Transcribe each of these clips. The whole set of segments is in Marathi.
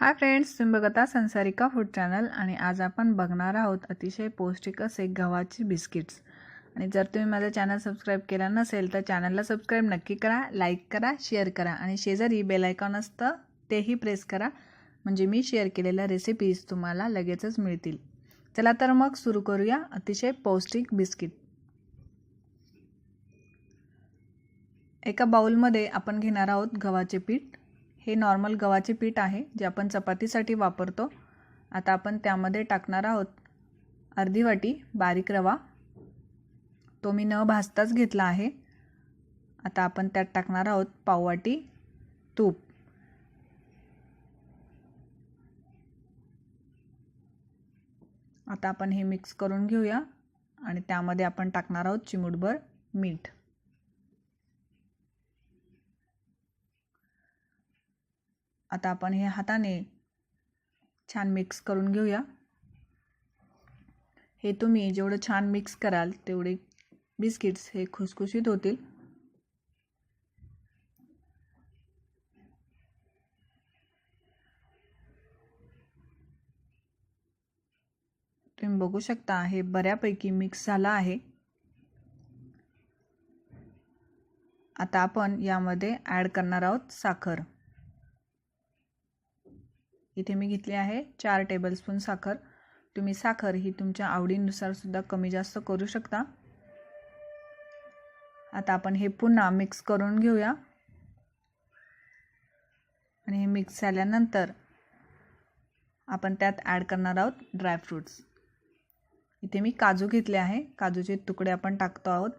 हाय फ्रेंड्स तुम्ही बघता संसारिका फूड चॅनल आणि आज आपण बघणार आहोत अतिशय पौष्टिक असे गव्हाची बिस्किट्स. आणि जर तुम्ही माझं चॅनल सबस्क्राईब केलं नसेल तर चॅनलला सबस्क्राईब नक्की करा लाईक करा शेअर करा आणि शेजारी बेल आयकॉन असतं तेही प्रेस करा. म्हणजे मी शेअर केलेल्या रेसिपीज तुम्हाला लगेचच मिळतील. चला तर मग सुरू करूया अतिशय पौष्टिक बिस्किट. एका बाउलमध्ये आपण घेणार आहोत गव्हाचे पीठ. हे नॉर्मल गव्हाचे पीठ आहे जे आपण चपातीसाठी वापरतो. आता आपण त्यामध्ये टाकणार आहोत अर्धी वाटी बारीक रवा. तो मी न भाजताच घेतला आहे. आता आपण त्यात टाकणार आहोत पाववाटी तूप. आता आपण हे मिक्स करून घेऊया आणि त्यामध्ये आपण टाकणार आहोत चिमूटभर मीठ. आता आपण हे हाताने छान मिक्स करून घेऊया. हे तुम्ही जेवढं छान मिक्स कराल तेवढे बिस्किट्स हे खुसखुशीत होतील. तुम्ही बघू शकता हे बऱ्यापैकी मिक्स झालं आहे. आता आपण यामध्ये ॲड करणार आहोत साखर. इथे मी घेतली आहे चार टेबलस्पून साखर. तुम्ही साखर ही तुमच्या आवडीनुसार सुद्धा कमी जास्त करू शकता. आता आपण हे पुन्हा मिक्स करून घेऊया. आणि हे मिक्स झाल्यानंतर आपण त्यात ॲड करणार आहोत ड्रायफ्रूट्स इथे मी काजू घेतले आहे. काजूचे तुकडे आपण टाकतो आहोत.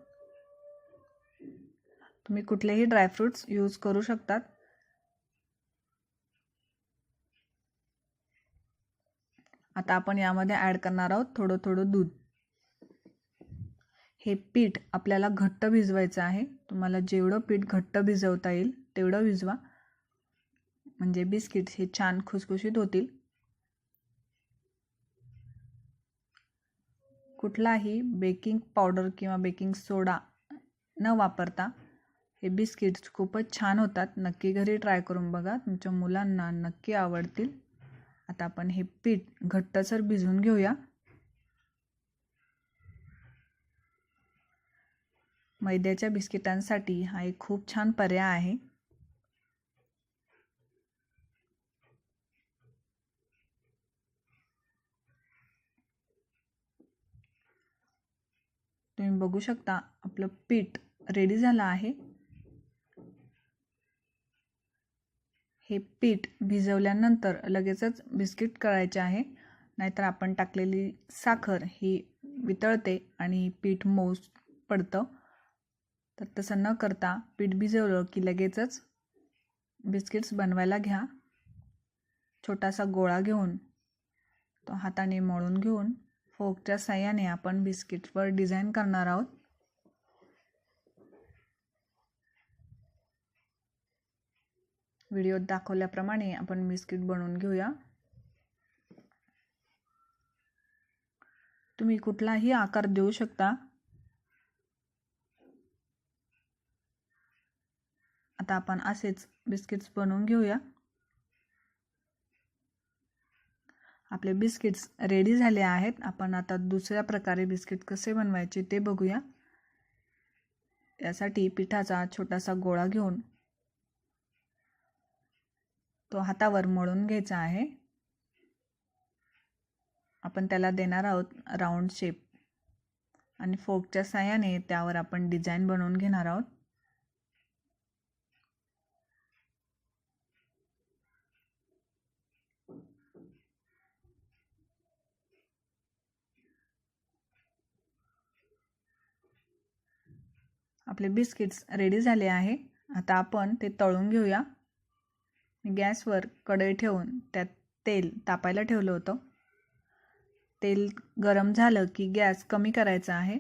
तुम्ही कुठलेही ड्रायफ्रूट्स यूज करू शकतात. आता आपण यामध्ये ॲड करणार आहोत थोडं थोडं दूध. हे पीठ आपल्याला घट्ट भिजवायचं आहे. तुम्हाला जेवढं पीठ घट्ट भिजवता येईल तेवढं भिजवा. म्हणजे बिस्किट्स हे छान खुसखुशीत होतील. कुठलाही बेकिंग पावडर किंवा बेकिंग सोडा न वापरता हे बिस्किट्स खूपच छान होतात. नक्की घरी ट्राय करून बघा. तुमच्या मुलांना नक्की आवडतील. आता आपण हे पीठ घट्टसर भिजवून घेऊया. मैद्याच्या बिस्किटांसाठी हा एक खूप छान पर्याय आहे. तुम्ही बघू शकता आपलं पीठ रेडी झालं आहे. हे पीठ भिजवल्यानंतर लगेचच बिस्किट करायचे आहे. नाहीतर आपण टाकलेली साखर ही वितळते आणि पीठ मऊ पडतं. तर तसं न करता पीठ भिजवलं की लगेचच बिस्किट्स बनवायला घ्या. छोटासा गोळा घेऊन तो हाताने मळून घेऊन फोकच्या साह्याने आपण बिस्किटवर डिझाईन करणार आहोत. व्हिडिओत दाखवल्याप्रमाणे आपण बिस्किट बनवून घेऊया. तुम्ही कुठलाही आकार देऊ शकता. आता आपण असेच बिस्किट्स बनवून घेऊया. आपले बिस्किट्स रेडी झाले आहेत. आपण आता दुसऱ्या प्रकारे बिस्किट कसे बनवायचे ते बघूया. यासाठी पिठाचा छोटासा गोळा घेऊन तो हातावर मळून घ्यायचा आहे. आपण त्याला देणार आहोत राऊंड शेप आणि फोकच्या साह्याने त्यावर आपण डिझाईन बनवून घेणार आहोत. आपले बिस्किट्स रेडी झाले आहे. आता आपण ते तळून घेऊया. गॅसवर कढई ठेवून त्यात तेल तापायला ठेवलं होतं. तेल गरम झालं की गॅस कमी करायचा आहे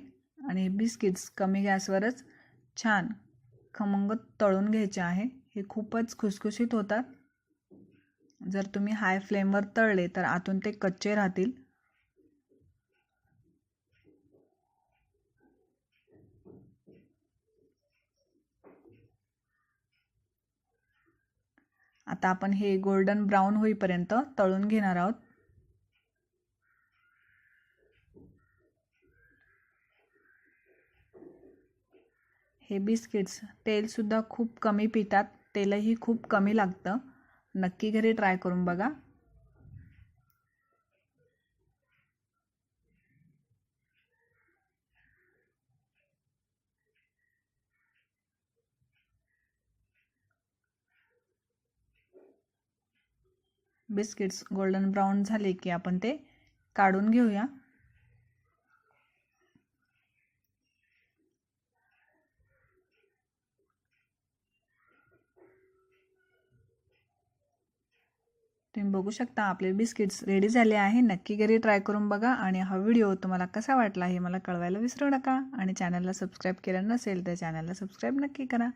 आणि बिस्किट्स कमी गॅसवरच छान खमंग तळून घ्यायचे आहे. हे खूपच खुसखुशीत होतात. जर तुम्ही हाय फ्लेमवर तळले तर आतून ते कच्चे राहतील. आता आपण हे गोल्डन ब्राऊन होईपर्यंत तळून घेणार आहोत. हे बिस्किट्स तेलसुद्धा खूप कमी पितात तेलही खूप कमी लागतं. नक्की घरी ट्राय करून बघा. बिस्किट्स गोल्डन ब्राऊन झाले की आपण ते काढून घेऊया. तुम्ही बघू शकता आपले बिस्किट्स रेडी झाले आहे. नक्की घरी ट्राय करून बघा आणि हा व्हिडिओ तुम्हाला कसा वाटला हे मला कळवायला विसरू नका. आणि चॅनलला सबस्क्राईब केलं नसेल तर चॅनलला सबस्क्राईब नक्की करा.